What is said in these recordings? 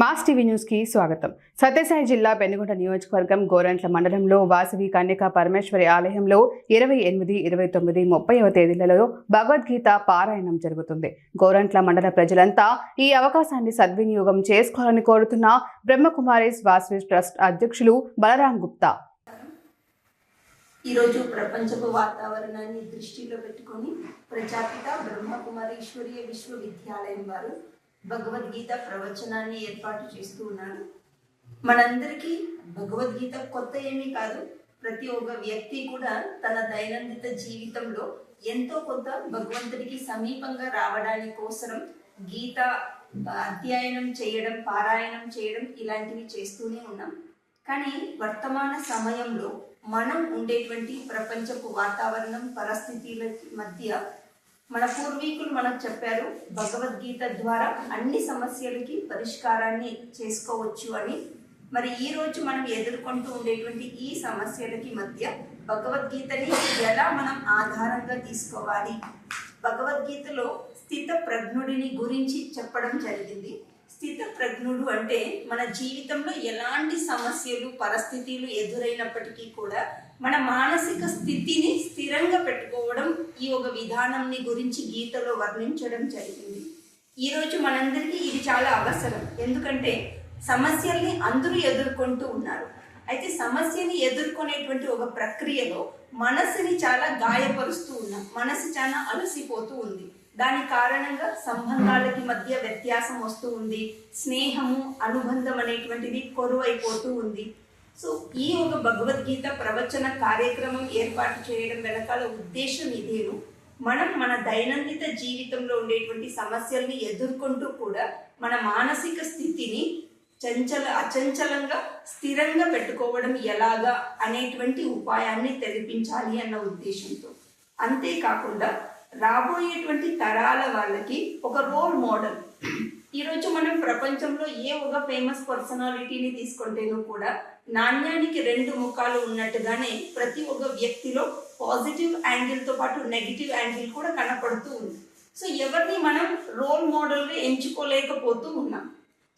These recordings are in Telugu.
మాస్ టీవీ న్యూస్కి స్వాగతం. సత్యసాయి జిల్లా పెనుగొండ నియోజకవర్గం గోరంట్ల మండలంలో వాసవి కన్యకా పరమేశ్వరి ఆలయంలో ఇరవై ఎనిమిది ఇరవై తొమ్మిది ముప్పైవ తేదీలలో భగవద్గీత పారాయణం జరుగుతుంది. గోరంట్ల మండల ప్రజలంతా ఈ అవకాశాన్ని సద్వినియోగం చేసుకోవాలని కోరుతున్న బ్రహ్మకుమారీస్ వాసవి ట్రస్ట్ అధ్యక్షులు బలరాం గుప్తా. ఈరోజు ప్రపంచపు వాతావరణాన్ని దృష్టిలో పెట్టుకొని ప్రజాపిత బ్రహ్మకుమారి విశ్వవిద్యాలయం వారు భగవద్గీత ప్రవచనాన్ని ఏర్పాటు చేస్తూ ఉన్నారు. మనందరికీ భగవద్గీత కొత్త ఏమీ కాదు. ప్రతి ఒక్క వ్యక్తి కూడా తన దైనందిన జీవితంలో ఎంతో కొంత భగవంతుడికి సమీపంగా రావడానికి కోసం గీత అధ్యయనం చేయడం పారాయణం చేయడం ఇలాంటివి చేస్తూనే ఉన్నాం. కానీ వర్తమాన సమయంలో మనం ఉండేటువంటి ప్రపంచపు వాతావరణం పరిస్థితుల మధ్య మన పూర్వీకులు మనకు చెప్పారు భగవద్గీత ద్వారా అన్ని సమస్యలకి పరిష్కారాన్ని చేసుకోవచ్చు అని. మరి ఈ రోజు మనం ఎదుర్కొంటూ ఉండేటువంటి ఈ సమస్యలకి మధ్య భగవద్గీతని ఎలా మనం ఆధారంగా తీసుకోవాలి? భగవద్గీతలో స్థిత ప్రజ్ఞుడిని గురించి చెప్పడం జరిగింది. స్థితప్రజ్ఞుడు అంటే మన జీవితంలో ఎలాంటి సమస్యలు పరిస్థితులు ఎదురైనప్పటికీ కూడా మన మానసిక స్థితిని స్థిరంగా పెట్టుకోవడం ఈ ఒక విధానంని గురించి గీతలో వర్ణించడం జరిగింది. ఈరోజు మనందరికీ ఇది చాలా అవసరం. ఎందుకంటే సమస్యల్ని అందరూ ఎదుర్కొంటూ ఉన్నారు. అయితే సమస్యని ఎదుర్కొనేటువంటి ఒక ప్రక్రియలో మనసుని చాలా గాయపరుస్తూ ఉన్నాం. మనసు చాలా అలసిపోతూ ఉంది. దాని కారణంగా సంబంధాలకి మధ్య వ్యత్యాసం వస్తూ ఉంది. స్నేహము అనుబంధం అనేటువంటిది కొరువైపోతూ ఉంది. సో ఈ ఒక భగవద్గీత ప్రవచన కార్యక్రమం ఏర్పాటు చేయడం వెనకాల ఉద్దేశం ఇదేను. మనం మన దైనందిన జీవితంలో ఉండేటువంటి సమస్యల్ని ఎదుర్కొంటూ కూడా మన మానసిక స్థితిని చంచల అచంచలంగా స్థిరంగా పెట్టుకోవడం ఎలాగా అనేటువంటి ఉపాయాన్ని తెలిపించాలి అన్న ఉద్దేశంతో. అంతేకాకుండా రాబోయేటువంటి తరాల వాళ్ళకి ఒక రోల్ మోడల్ ఈరోజు మనం ప్రపంచంలో ఏ ఒక ఫేమస్ పర్సనాలిటీని తీసుకుంటేనూ కూడా నాణ్యానికి రెండు ముఖాలు ఉన్నట్టుగానే ప్రతి ఒక్క వ్యక్తిలో పాజిటివ్ యాంగిల్తో పాటు నెగిటివ్ యాంగిల్ కూడా కనపడుతూ ఉంది. సో ఎవరిని మనం రోల్ మోడల్గా ఎంచుకోలేకపోతూ ఉన్నాం.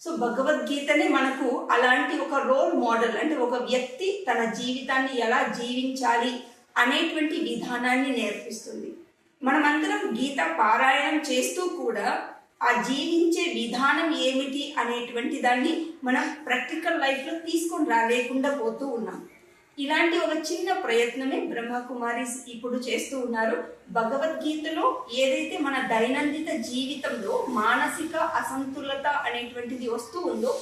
సో భగవద్గీతనే మనకు అలాంటి ఒక రోల్ మోడల్ అంటే ఒక వ్యక్తి తన జీవితాన్ని ఎలా జీవించాలి అనేటువంటి విధానాన్ని నేర్పిస్తుంది. మనమందరం గీత పారాయణం చేస్తూ కూడా ఆ జీవించే విధానం ఏమిటి అనేటువంటి దాన్ని మనం ప్రాక్టికల్ లైఫ్లో తీసుకొని రాలేకుండా పోతూ ఉన్నాం. ఇలాంటి ఒక చిన్న ప్రయత్నమే బ్రహ్మకుమారి ఇప్పుడు చేస్తూ ఉన్నారు. భగవద్గీతలో ఏదైతే మన దైనందిన జీవితంలో మానసిక అసంతులత అనేటువంటిది వస్తూ ఉందో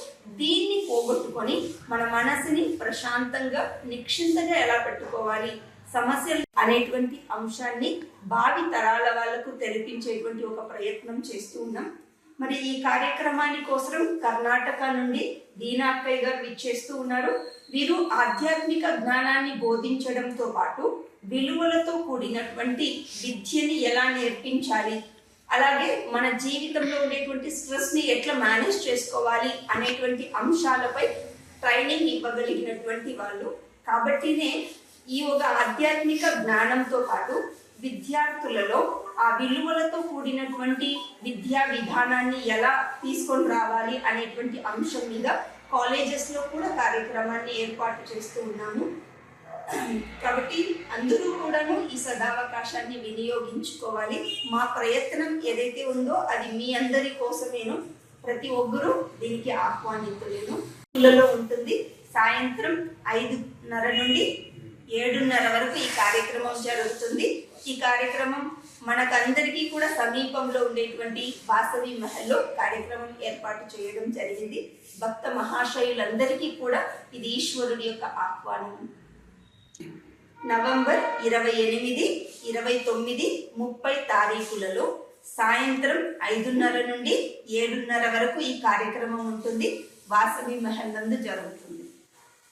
దీన్ని పోగొట్టుకొని మన మనసుని ప్రశాంతంగా నిక్షింతగా ఎలా పెట్టుకోవాలి? సమస్యలు అనేటువంటి అంశాన్ని భావి తరాల వాళ్ళకు తెరిపించేటువంటి ఒక ప్రయత్నం చేస్తూ ఉన్నాం. మరి ఈ కార్యక్రమాని కోసం కర్ణాటక నుండి దీనాక్కయ్య గారు విచ్చేస్తూ ఉన్నారు. వీరు ఆధ్యాత్మిక జ్ఞానాన్ని బోధించడంతో పాటు విలువలతో కూడినటువంటి విద్యని ఎలా నేర్పించాలి అలాగే మన జీవితంలో ఉండేటువంటి స్ట్రెస్ని ఎట్లా మేనేజ్ చేసుకోవాలి అనేటువంటి అంశాలపై ట్రైనింగ్ ఇవ్వగలిగినటువంటి వాళ్ళు కాబట్టినే ఈ ఒక ఆధ్యాత్మిక జ్ఞానంతో పాటు విద్యార్థులలో ఆ విలువలతో కూడినటువంటి విద్యా విధానాన్ని ఎలా తీసుకొని రావాలి అనేటువంటి అంశం మీద కాలేజెస్లో కూడా కార్యక్రమాన్ని ఏర్పాటు చేస్తూ ఉన్నాము. కాబట్టి అందరూ కూడాను ఈ సదావకాశాన్ని వినియోగించుకోవాలి. మా ప్రయత్నం ఏదైతే ఉందో అది మీ అందరి కోసమేను. ప్రతి ఒక్కరూ దీనికి ఆహ్వానితులేను స్కూళ్ళలో ఉంటుంది. సాయంత్రం ఐదున్నర నుండి ఏడున్నర వరకు ఈ కార్యక్రమం జరుగుతుంది. ఈ కార్యక్రమం మనకందరికీ కూడా సమీపంలో ఉండేటువంటి వాసవి మహల్లో కార్యక్రమం ఏర్పాటు చేయడం జరిగింది. భక్త మహాశయులందరికీ కూడా ఇది ఈశ్వరుడి యొక్క ఆహ్వానం. నవంబర్ ఇరవై ఎనిమిది ఇరవై తొమ్మిది ముప్పై తారీఖులలో సాయంత్రం ఐదున్నర నుండి ఏడున్నర వరకు ఈ కార్యక్రమం ఉంటుంది. వాసవి మహల్ నందు జరుగుతుంది.